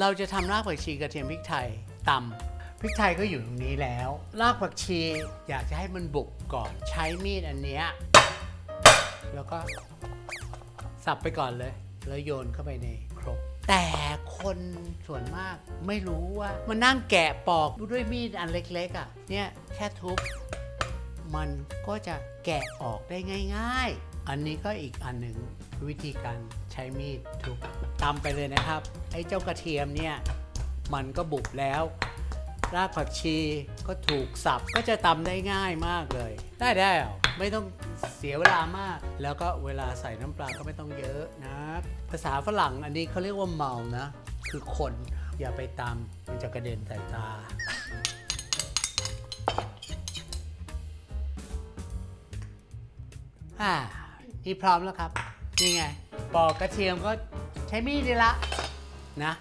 เราจะทำรากผักชีกระเทียมพริกไทยตำพริกไทยก็อยู่ตรงนี้แล้ว รากผักชีอยากจะให้มันบุกก่อนใช้มีดอันเนี้ยแล้วก็สับไปก่อนเลย แล้วโยนเข้าไปในครกแต่คนส่วนมากไม่รู้ว่ามันนั่งแกะปอกด้วยมีดอันเล็กๆอะเนี่ยแค่ทุบมันก็จะแกะออกได้ง่าย ๆ อันนี้ก็อีกอันหนึ่งวิธีการใช้มีดทุบตำไปเลยนะครับ ไอ้เจ้ากระเทียมเนี่ย มันก็บุบแล้ว รากผักชีก็ถูกสับก็จะตำได้ง่ายมากเลย ได้ได้วไม่ต้องเสียเวลามาก แล้วก็เวลาใส่น้ำปลาก็ไม่ต้องเยอะนะ ภาษาฝรั่งอันนี้เขาเรียกว่าเมานะ คือคนอย่าไปตำมันจะกระเด็นใส่ตาอ่า นี่พร้อมแล้วครับ นี่ไง ปอกกระเทียมก็ใช้มีดดีละนะ